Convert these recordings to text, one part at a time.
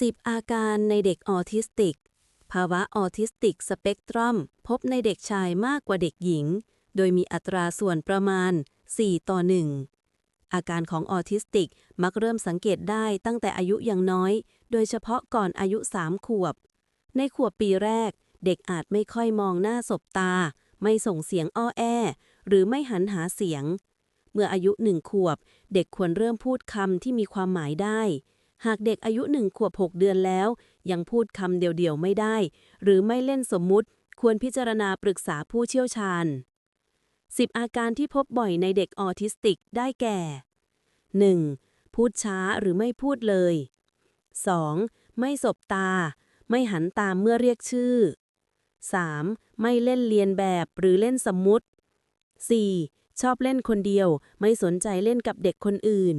10 อาการในเด็กออทิสติก ภาวะออทิสติกสเปกตรัม พบในเด็กชายมากกว่าเด็กหญิง โดยมีอัตราส่วนประมาณ 4 ต่อ 1 อาการของออทิสติกมักเริ่มสังเกตได้ตั้งแต่อายุยังน้อย โดยเฉพาะก่อนอายุ 3 ขวบ ในขวบปีแรก เด็กอาจไม่ค่อยมองหน้าสบตา ไม่ส่งเสียงอ้อแอ หรือไม่หันหาเสียง เมื่ออายุหนึ่งขวบ เด็กควรเริ่มพูดคำที่มีความหมายได้ หากเด็กอายุหนึ่งขวบ 6 เดือนแล้ว ยังพูดคำเดียวๆไม่ได้ หรือไม่เล่นสมมุติ ควรพิจารณาปรึกษาผู้เชี่ยวชาญ 10 อาการที่พบบ่อยในเด็กออทิสติกได้แก่ 1. พูดช้าหรือไม่พูดเลย 2. ไม่สบตา ไม่หันตามเมื่อเรียกชื่อ 3. ไม่เล่นเลียนแบบหรือเล่นสมมุติ 4. ชอบเล่นคนเดียว ไม่สนใจเล่นกับเด็กคนอื่น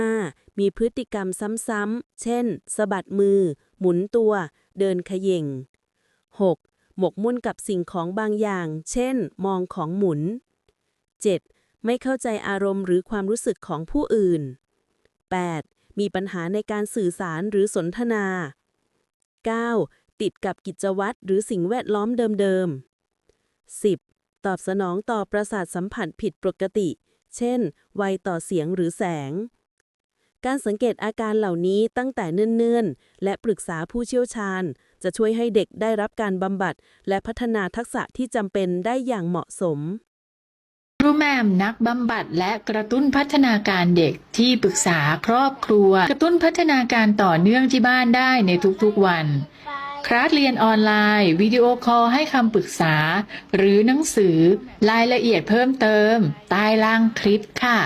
5. มีพฤติกรรมซ้ำๆ เช่น สะบัดมือ หมุนตัว เดินเขย่ง 6. หมกมุ่นกับสิ่งของบางอย่าง เช่น มองของหมุน 7. ไม่เข้าใจอารมณ์หรือความรู้สึกของผู้อื่น 8. มีปัญหาในการสื่อสารหรือสนทนา 9. ติดกับกิจวัตรหรือสิ่งแวดล้อมเดิมๆ 10. ตอบสนองต่อประสาทสัมผัสผิดปกติ เช่น ไวต่อเสียงหรือแสง การสังเกตอาการเหล่านี้ตั้งแต่เนิ่นๆ และปรึกษาผู้เชี่ยวชาญ จะช่วยให้เด็กได้รับการบำบัด และพัฒนาทักษะที่จำเป็นได้อย่างเหมาะสม ครูแมมนักบำบัดและกระตุ้นพัฒนาการเด็กที่ปรึกษาครอบครัว กระตุ้นพัฒนาการต่อเนื่องที่บ้านได้ในทุกๆวัน คลาสเรียนออนไลน์ วิดีโอคอลให้คำปรึกษา หรือหนังสือรายละเอียดเพิ่มเติมใต้ล่างคลิปค่ะ